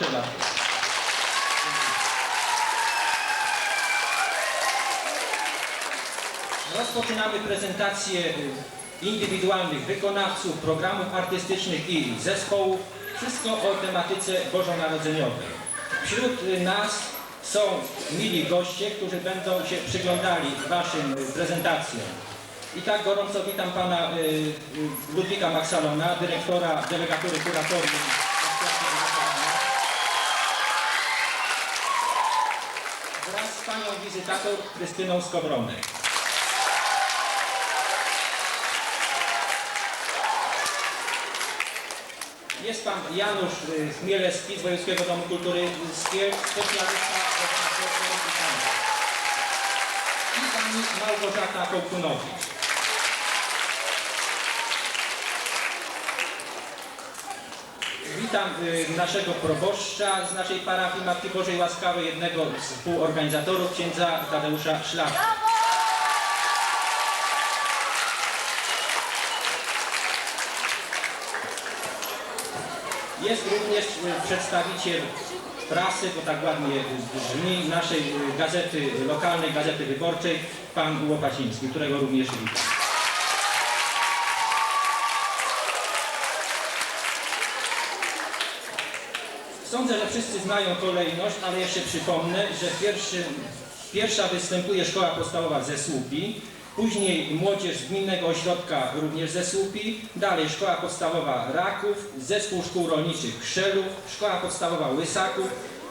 Bardzo. Rozpoczynamy prezentację indywidualnych wykonawców, programów artystycznych i zespołów. Wszystko o tematyce bożonarodzeniowej. Wśród nas są mili goście, którzy będą się przyglądali Waszym prezentacjom. I tak gorąco witam Pana y, y, Ludwika Maksalona, dyrektora delegatury kuratorium. Wizytator Krystyną Skowronek. Jest pan Janusz y, Chmielewski z Wojewódzkiego Domu Kultury Skiel, specjalista wykonania. I pani Małgorzata Kołkunowicz. Witam y, naszego proboszcza z naszej parafii Matki Bożej Łaskawej, jednego z współorganizatorów, księdza Tadeusza Szlachty. Jest również y, przedstawiciel prasy, bo tak ładnie brzmi, naszej y, gazety, lokalnej gazety wyborczej, pan Łopaciński, którego również witam. Sądzę, że wszyscy znają kolejność, ale jeszcze przypomnę, że pierwszy, pierwsza występuje szkoła podstawowa ze Słupi, później młodzież Gminnego Ośrodka również ze Słupi, dalej szkoła podstawowa Raków, zespół szkół rolniczych Krzelów, szkoła podstawowa Łysaków,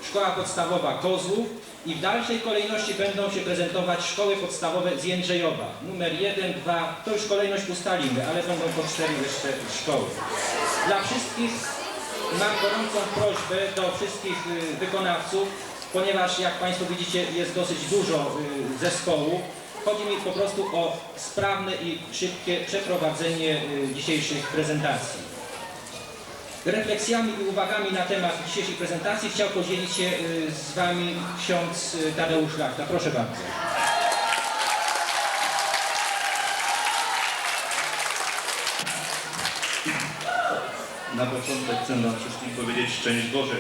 szkoła podstawowa Kozłów i w dalszej kolejności będą się prezentować szkoły podstawowe z Jędrzejowa. Numer 1, 2, to już kolejność ustalimy, ale będą po cztery jeszcze szkoły. Dla wszystkich Mam gorącą prośbę do wszystkich y, wykonawców, ponieważ jak Państwo widzicie jest dosyć dużo y, zespołów. Chodzi mi po prostu o sprawne i szybkie przeprowadzenie y, dzisiejszych prezentacji. Refleksjami i uwagami na temat dzisiejszej prezentacji chciał podzielić się z Wami ksiądz Tadeusz Lachta. Proszę bardzo. Na początek chcę Wam wszystkim powiedzieć szczęść Boże.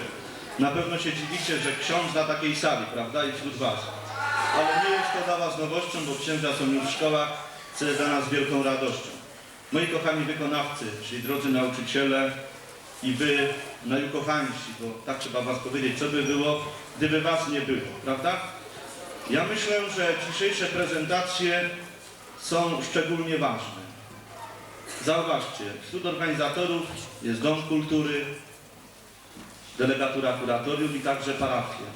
Na pewno się dziwicie, że ksiądz na takiej sali, prawda, i wśród Was. Ale nie jest to dla Was nowością, bo księża są już w szkołach, co jest dla nas wielką radością. Moi kochani wykonawcy, czyli drodzy nauczyciele i Wy, najukochańsi, bo tak trzeba Was powiedzieć, co by było, gdyby Was nie było, prawda? Ja myślę, że dzisiejsze prezentacje są szczególnie ważne. Zauważcie, wśród organizatorów jest Dom Kultury, delegatura kuratorium i także parafia.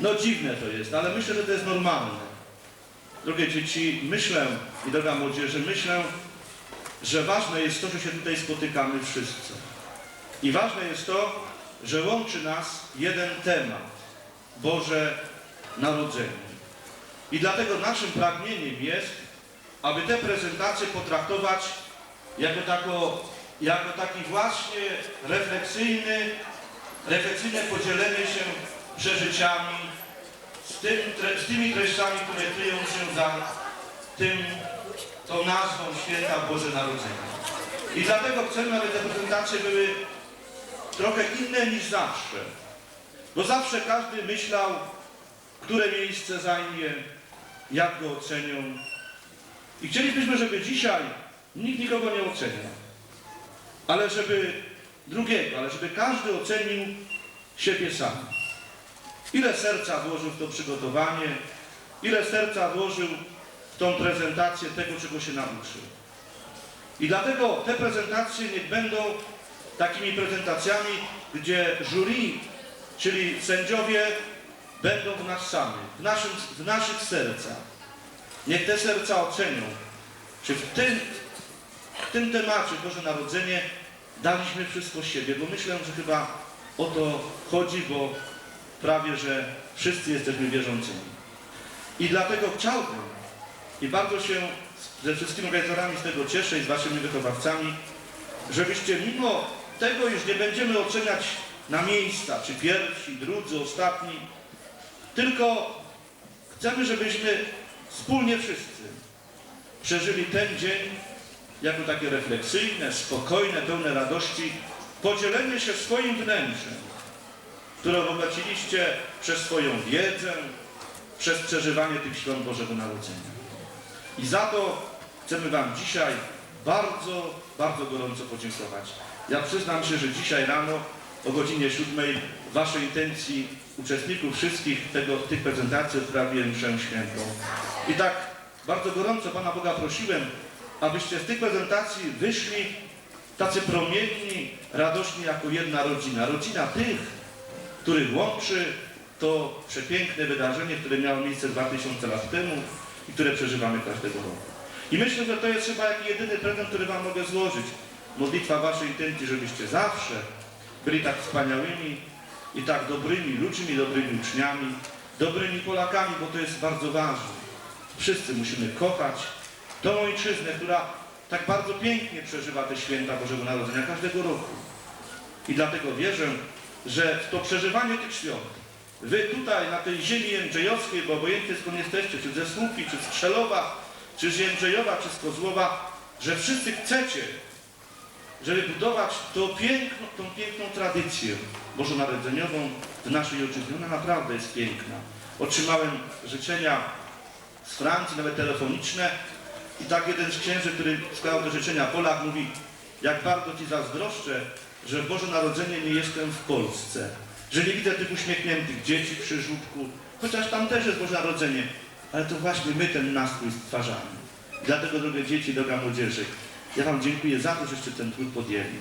No dziwne to jest, ale myślę, że to jest normalne. Drogie dzieci, myślę i droga młodzieży, myślę, że ważne jest to, że się tutaj spotykamy wszyscy. I ważne jest to, że łączy nas jeden temat Boże Narodzenie. I dlatego naszym pragnieniem jest, aby te prezentacje potraktować jako, tako, jako taki właśnie refleksyjny, refleksyjne podzielenie się przeżyciami z, tym, z tymi treściami, które kryją się za tym, tą nazwą Święta Boże Narodzenie. I dlatego chcemy, aby te prezentacje były trochę inne niż zawsze. Bo zawsze każdy myślał, które miejsce zajmie, jak go ocenią, i chcielibyśmy, żeby dzisiaj nikt nikogo nie oceniał, ale żeby drugiego, ale żeby każdy ocenił siebie sam. Ile serca włożył w to przygotowanie, ile serca włożył w tą prezentację tego, czego się nauczył. I dlatego te prezentacje niech będą takimi prezentacjami, gdzie jury, czyli sędziowie, będą w nas samych, w, naszym, w naszych sercach. Niech te serca ocenią, czy w tym, w tym temacie Boże Narodzenie daliśmy wszystko siebie, bo myślę, że chyba o to chodzi, bo prawie, że wszyscy jesteśmy wierzącymi. I dlatego chciałbym i bardzo się ze wszystkimi organizatorami z tego cieszę i z waszymi wychowawcami, żebyście mimo tego, już nie będziemy oceniać na miejsca, czy pierwsi, drudzy, ostatni, tylko chcemy, żebyśmy wspólnie wszyscy przeżyli ten dzień jako takie refleksyjne, spokojne, pełne radości, podzielenie się swoim wnętrzem, które obogaciliście przez swoją wiedzę, przez przeżywanie tych świąt Bożego Narodzenia. I za to chcemy Wam dzisiaj bardzo, bardzo gorąco podziękować. Ja przyznam się, że dzisiaj rano o godzinie 7 w Waszej intencji uczestników wszystkich tego, tych prezentacji odprawiłem mszę świętą. I tak bardzo gorąco Pana Boga prosiłem, abyście z tych prezentacji wyszli tacy promienni, radośni jako jedna rodzina. Rodzina tych, których łączy to przepiękne wydarzenie, które miało miejsce 2000 lat temu i które przeżywamy każdego roku. I myślę, że to jest chyba jedyny prezent, który Wam mogę złożyć. Modlitwa Waszej intencji, żebyście zawsze byli tak wspaniałymi i tak dobrymi ludźmi, dobrymi uczniami, dobrymi Polakami, bo to jest bardzo ważne. Wszyscy musimy kochać tą ojczyznę, która tak bardzo pięknie przeżywa te święta Bożego Narodzenia każdego roku. I dlatego wierzę, że to przeżywanie tych świąt, wy tutaj na tej ziemi jędrzejowskiej, bo obojętnie skąd jesteście, czy ze Słupki, czy z Strzelowa, czy z Jędrzejowa, czy z Kozłowa, że wszyscy chcecie, żeby budować tą tą piękną tradycję bożonarodzeniową w naszej ojczyźnie. Ona naprawdę jest piękna. Otrzymałem życzenia z Francji, nawet telefoniczne i tak jeden z księży, który składał te życzenia Polak mówi, jak bardzo Ci zazdroszczę, że w Boże Narodzenie nie jestem w Polsce, że nie widzę tych uśmiechniętych dzieci przy żłóbku, chociaż tam też jest Boże Narodzenie, ale to właśnie my ten nastrój stwarzamy. Dlatego, drogie dzieci, droga młodzieży, ja Wam dziękuję za to, żeście ten trud podjęli.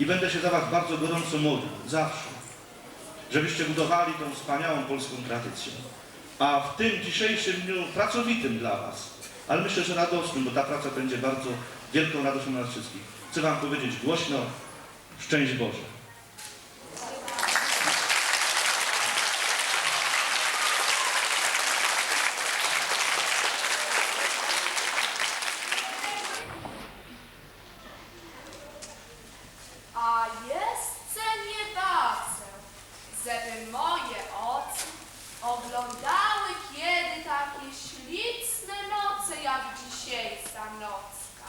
I będę się za Was bardzo gorąco modlił, zawsze, żebyście budowali tą wspaniałą polską tradycję. A w tym dzisiejszym dniu pracowitym dla Was, ale myślę, że radosnym, bo ta praca będzie bardzo wielką radością dla nas wszystkich. Chcę Wam powiedzieć głośno, szczęść Boże. A jeszcze nie bardzo, żeby moje oczy oglądały kiedy takie śliczne noce jak dzisiejsza nocka.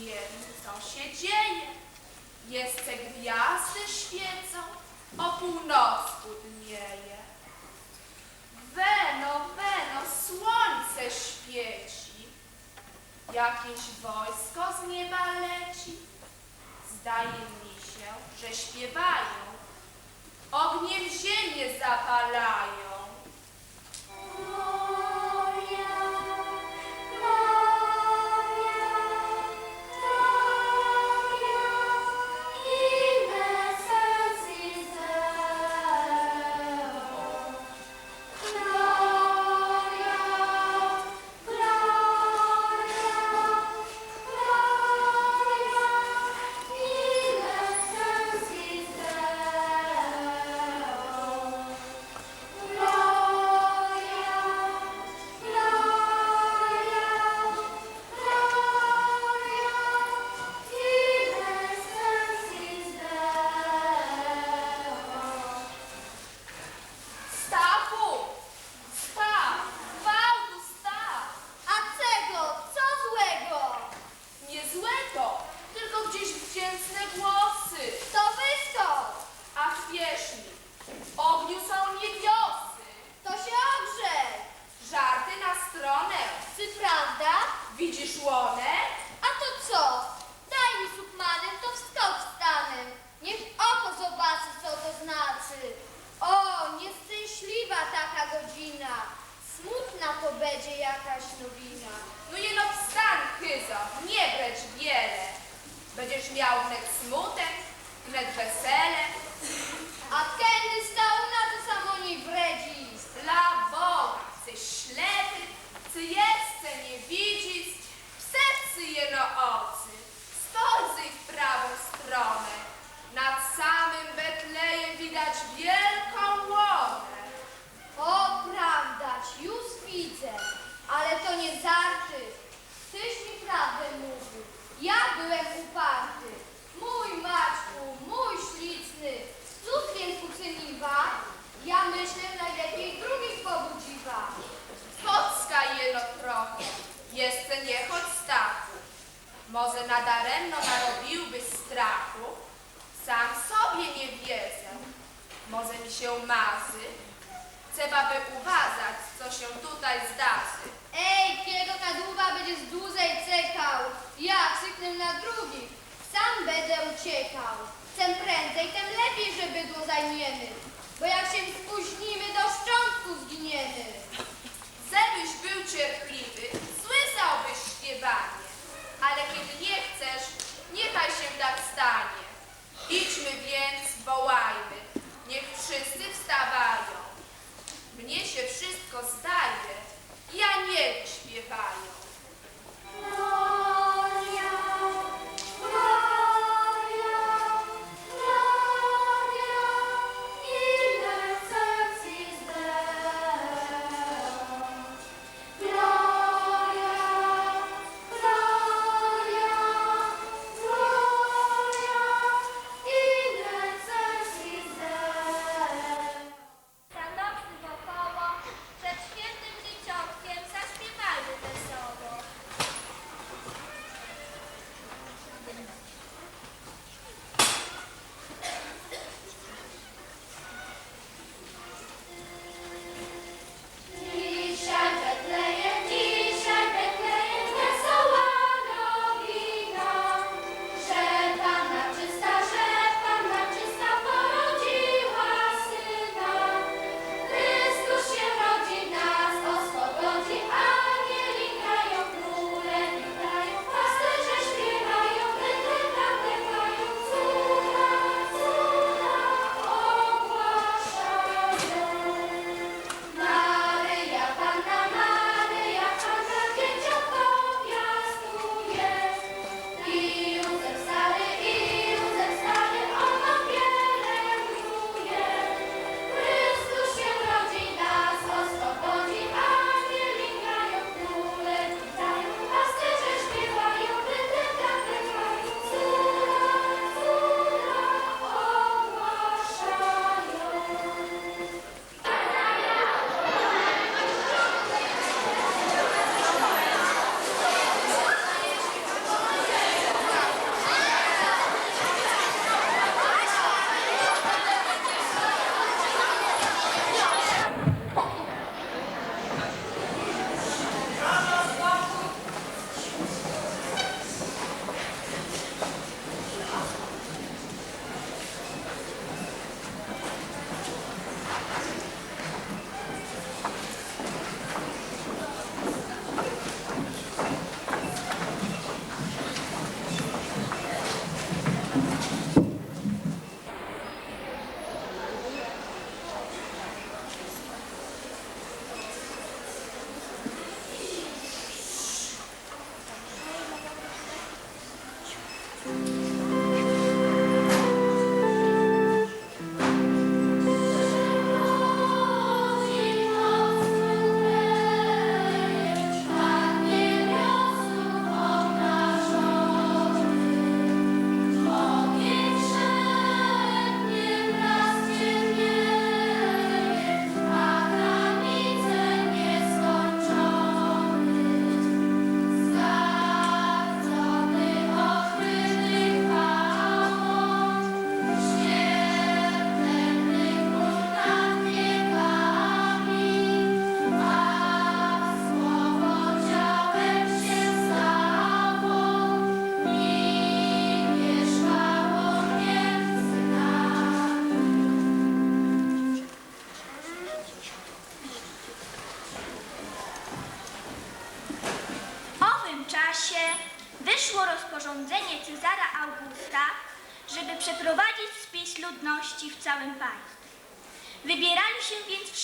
Nie wiem, co się dzieje. Jeszcze gwiazdy świecą, o północku dnieje. Weno, weno, słońce świeci. Jakieś wojsko z nieba leci. Zdaje mi się, że śpiewają, ogniem ziemię zapalają. Uciekał. Tem prędzej, tem lepiej, że bydło zajmiemy. Bo jak się spóźnimy, do szczątku zginiemy. Żebyś był cierpliwy, słyszałbyś śpiewanie. Ale kiedy nie chcesz, niechaj się tak stanie. Idźmy więc, wołajmy, niech wszyscy wstawają. Mnie się wszystko zdaje, ja nie śpiewają.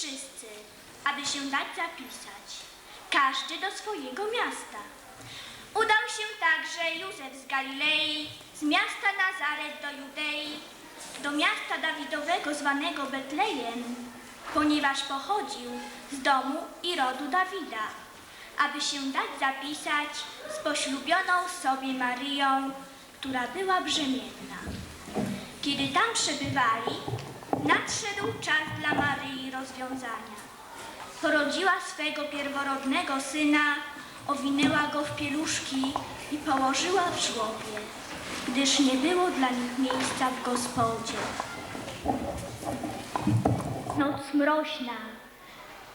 Wszyscy, aby się dać zapisać, każdy do swojego miasta. Udał się także Józef z Galilei, z miasta Nazaret do Judei, do miasta Dawidowego zwanego Betlejem, ponieważ pochodził z domu i rodu Dawida, aby się dać zapisać z poślubioną sobie Maryją, która była brzemienna. Kiedy tam przebywali, nadszedł czas dla Maryi rozwiązania. Porodziła swego pierworodnego syna, owinęła go w pieluszki i położyła w żłobie, gdyż nie było dla nich miejsca w gospodzie. Noc mroźna.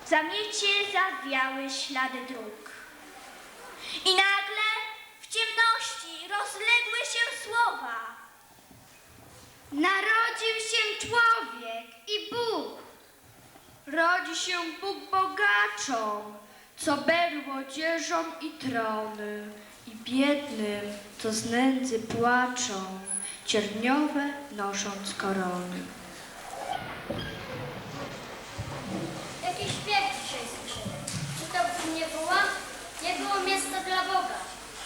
W zamiecie zawiały ślady dróg. I nagle w ciemności rozległy się słowa. Narodził się człowiek i Bóg. Rodzi się Bóg bogaczom, co berł odzieżą i trony, i biednym, co z nędzy płaczą, cierniowe nosząc korony. Jakiś śpiew dzisiaj słyszę. Czy to Bóg nie woła? Nie było miejsca dla Boga.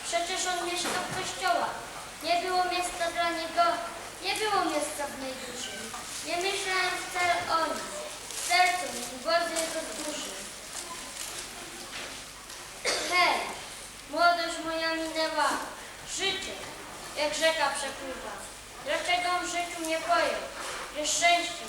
Przecież On mieszkał w kościołach. Nie było miejsca dla Niego. Nie było miejsca w mej duszy. Nie myślałem wcale o Nim. W sercu głozy Jego duszy. Hej, młodość moja minęła. Życie, jak rzeka przepływa. Dlaczego w życiu nie pojął, że szczęście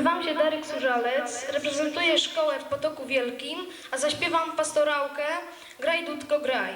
Nazywam się Darek Surzalec, reprezentuję szkołę w Potoku Wielkim, a zaśpiewam pastorałkę Graj Dudko Graj.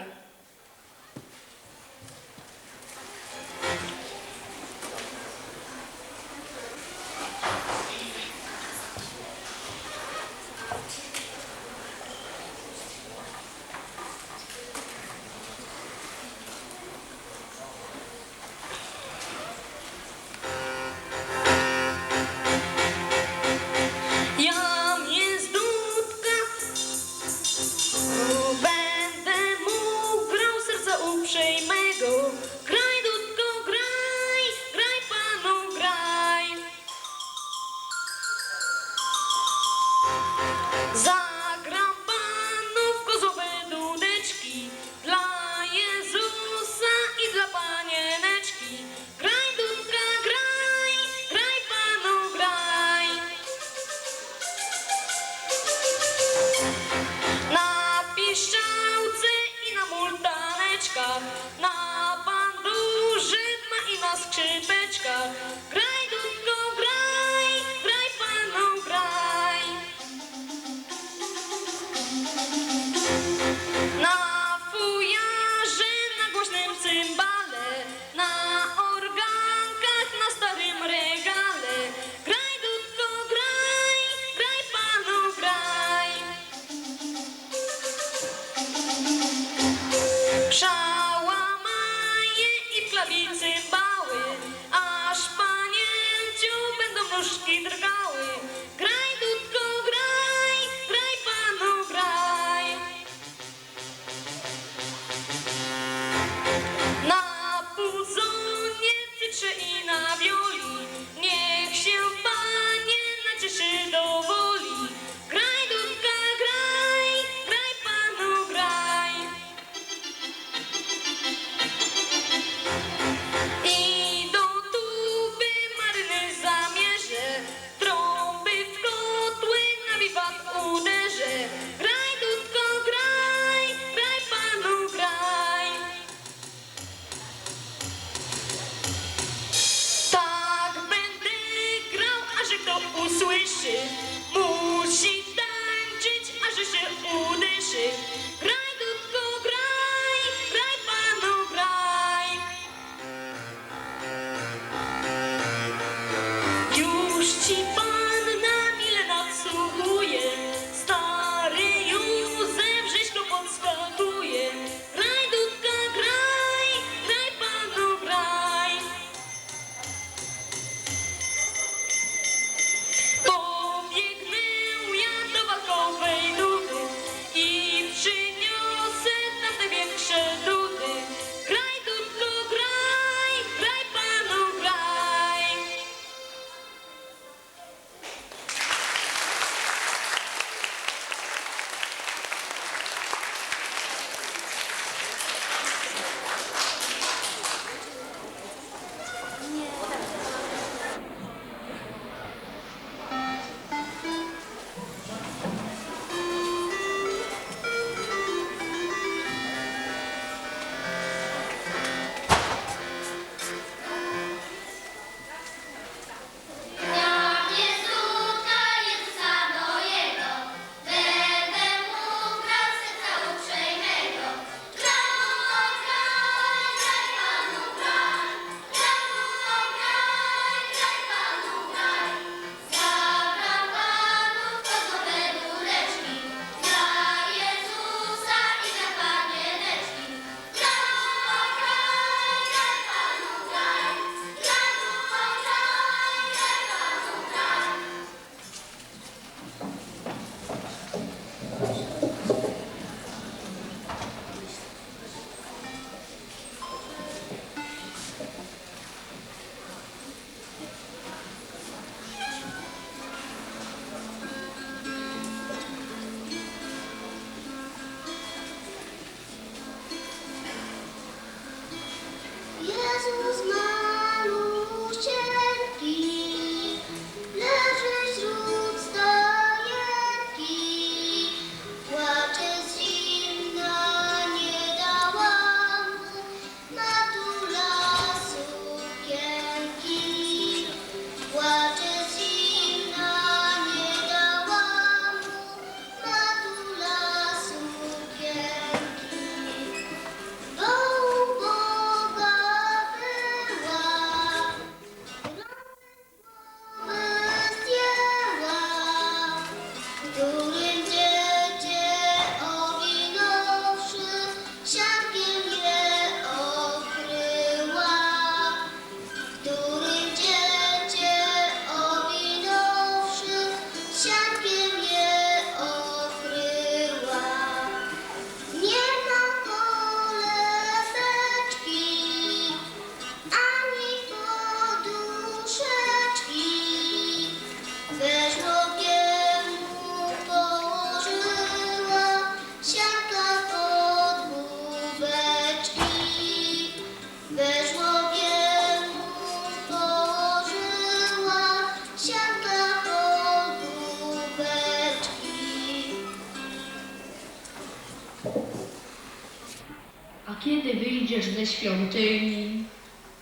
Świątyni,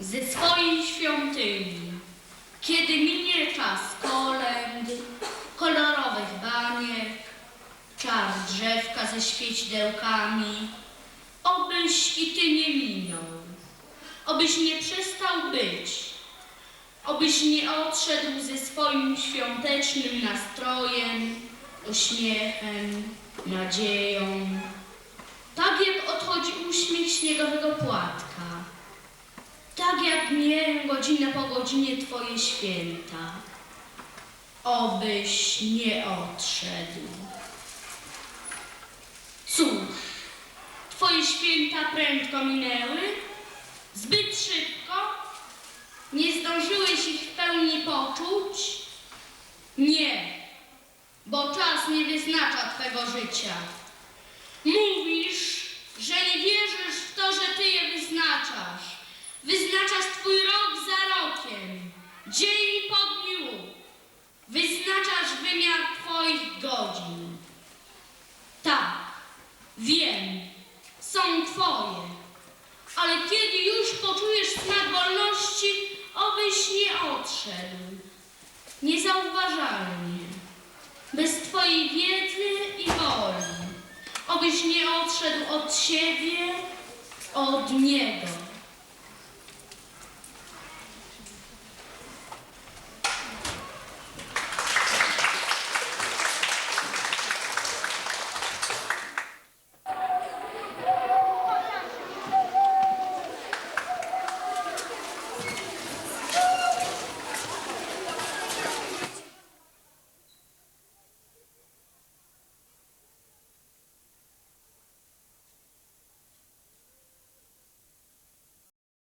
ze swojej świątyni, kiedy minie czas kolęd, kolorowych baniek, czas drzewka ze świecidełkami, obyś i ty nie minął, obyś nie przestał być, obyś nie odszedł ze swoim świątecznym nastrojem, uśmiechem, nadzieją, tak jak odchodzi uśmiech śniegowego płatka, tak jak mijają godzinę po godzinie Twoje święta, obyś nie odszedł. Cóż, Twoje święta prędko minęły, zbyt szybko, nie zdążyłeś ich w pełni poczuć? Nie, bo czas nie wyznacza Twego życia. Mówisz, że nie wierzysz w to, że Ty je wyznaczasz. Wyznaczasz Twój rok za rokiem, dzień po dniu. Wyznaczasz wymiar Twoich godzin. Tak, wiem, są Twoje. Ale kiedy już poczujesz smak wolności, obyś nie odszedł. Niezauważalnie, bez Twojej wiedzy i woli. Obyś nie odszedł od siebie, od Niego.